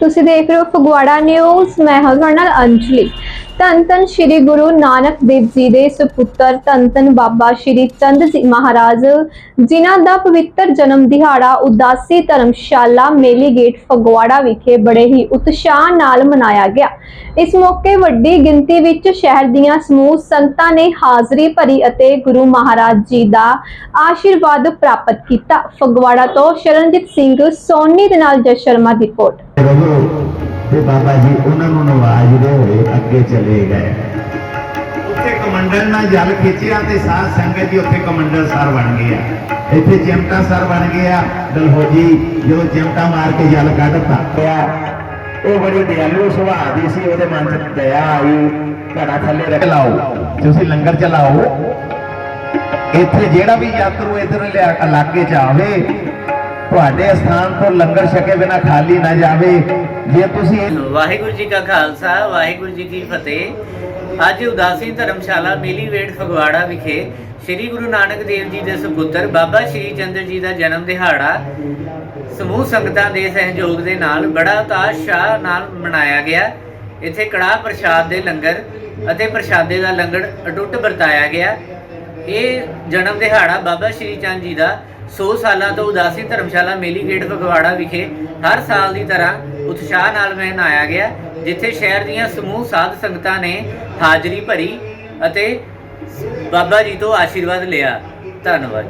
ਤੁਸੀਂ ਦੇਖ ਰਹੇ ਹੋ ਫਗਵਾੜਾ ਨਿਊਜ਼ ਮੈਂ ਹਾਂ ਤੁਹਾਡੇ ਨਾਲ ਅੰਜਲੀ। ਧੰਨ ਧੰਨ ਸ੍ਰੀ ਗੁਰੂ ਨਾਨਕ ਦੇਵ ਜੀ ਦੇ ਸੁਪੁੱਤਰ, ਧੰਨ ਧੰਨ ਬਾਬਾ ਸ੍ਰੀ ਚੰਦ ਜੀ ਮਹਾਰਾਜ, ਜਿਨ੍ਹਾਂ ਦਾ ਪਵਿੱਤਰ ਜਨਮ ਦਿਹਾੜਾ ਉਦਾਸੀ ਧਰਮਸ਼ਾਲਾ ਮੇਲੀ ਗੇਟ ਫਗਵਾੜਾ ਵਿਖੇ ਬੜੇ ਹੀ ਉਤਸ਼ਾਹ ਨਾਲ ਮਨਾਇਆ ਗਿਆ। ਇਸ ਮੌਕੇ ਵੱਡੀ ਗਿਣਤੀ ਵਿੱਚ ਸ਼ਹਿਰ ਦੀਆਂ ਸਮੂਹ ਸੰਗਤਾਂ ਨੇ ਹਾਜ਼ਰੀ ਭਰੀ ਅਤੇ ਗੁਰੂ ਮਹਾਰਾਜ ਜੀ ਦਾ ਆਸ਼ੀਰਵਾਦ ਪ੍ਰਾਪਤ ਕੀਤਾ। ਫਗਵਾੜਾ ਤੋਂ ਸ਼ਰਨਜੀਤ ਸਿੰਘ, ਸੋਨੀ ਦੇ ਨਾਲ ਜਸ ਸ਼ਰਮਾ ਦੀ ਰਿਪੋਰਟ। ਤੇ ਬਾਬਾ ਜੀ, ਉਹਨਾਂ ਨੂੰ ਨਵਾਜਦੇ ਹੋਏ ਅੱਗੇ ਚਲੇ ਗਏ। ਉੱਥੇ ਕਮੰਡਲ ਨਾਲ ਜਲ ਖਿੱਚਿਆ ਤੇ ਸਾਧ ਸੰਗਤ ਜੀ ਉੱਥੇ ਕਮੰਡਲ ਸਰ ਬਣ ਗਿਆ। ਇੱਥੇ ਚਿਮਟਾ ਸਰ ਬਣ ਗਿਆ। ਦਲਹੋਜੀ ਜੋ ਚਿਮਟਾ ਮਾਰ ਕੇ ਜਲ ਕੱਢਤਾ ਪਿਆ ਉਹ ਬੜੀ ਦਿਆਲੂ ਸੁਭਾਅ ਦੀ ਸੀ, ਉਹਦੇ ਮਨ 'ਚ ਦਇਆ ਆਈ। ਘੜਾ ਥੱਲੇ ਰੱਖ ਲਾਓ। ਤੁਸੀਂ ਲੰਗਰ ਚਲਾਓ। ਇੱਥੇ ਜਿਹੜਾ ਵੀ ਯਾਤਰੂ ਇਧਰ ਇਲਾਕੇ 'ਚ ਆਵੇ ਤੁਹਾਡੇ ਸਥਾਨ ਤੋਂ ਲੰਗਰ ਛਕੇ ਬਿਨਾ ਖਾਲੀ ਨਾ ਜਾਵੇ। ਜੇ ਤੁਸੀਂ ਵਾਹਿਗੁਰੂ ਜੀ ਕਾ ਖਾਲਸਾ, ਵਾਹਿਗੁਰੂ ਜੀ ਕੀ ਫਤਿਹ। ਅੱਜ ਉਦਾਸੀ ਧਰਮਸ਼ਾਲਾ ਮੇਲੀਵੇਟ ਫਗਵਾੜਾ ਵਿਖੇ ਸ੍ਰੀ ਗੁਰੂ ਨਾਨਕ ਦੇਵ ਜੀ ਦੇ ਸੁਪੁੱਤਰ ਬਾਬਾ ਸ਼੍ਰੀ ਚੰਦਰ ਜੀ ਦਾ ਜਨਮ ਦਿਹਾੜਾ ਸਮੂਹ ਸੰਗਤਾਂ ਦੇ ਸਹਿਯੋਗ ਦੇ ਨਾਲ ਬੜਾ ਉਤਾਸ਼ਾਹ ਨਾਲ ਮਨਾਇਆ ਗਿਆ। ਇੱਥੇ ਕੜਾਹ ਪ੍ਰਸ਼ਾਦ ਦੇ ਲੰਗਰ ਅਤੇ ਪ੍ਰਸ਼ਾਦੇ ਦਾ ਲੰਗਰ ਅਟੁੱਟ ਵਰਤਾਇਆ ਗਿਆ। ਇਹ ਜਨਮ ਦਿਹਾੜਾ ਬਾਬਾ ਸ਼੍ਰੀ ਚੰਦ ਜੀ ਦਾ 100 ਸਾਲਾਂ ਤੋਂ ਉਦਾਸੀ ਧਰਮਸ਼ਾਲਾ ਮੇਲੀ ਗੇਟ ਫਗਵਾੜਾ ਵਿਖੇ ਹਰ ਸਾਲ ਦੀ ਤਰ੍ਹਾਂ ਉਤਸ਼ਾਹ ਨਾਲ ਮਨਾਇਆ ਗਿਆ, ਜਿੱਥੇ ਸ਼ਹਿਰ ਦੀਆਂ ਸਮੂਹ ਸਾਧ ਸੰਗਤਾਂ ਨੇ ਹਾਜ਼ਰੀ ਭਰੀ ਅਤੇ ਬਾਬਾ ਜੀ ਤੋਂ ਆਸ਼ੀਰਵਾਦ ਲਿਆ। ਧੰਨਵਾਦ।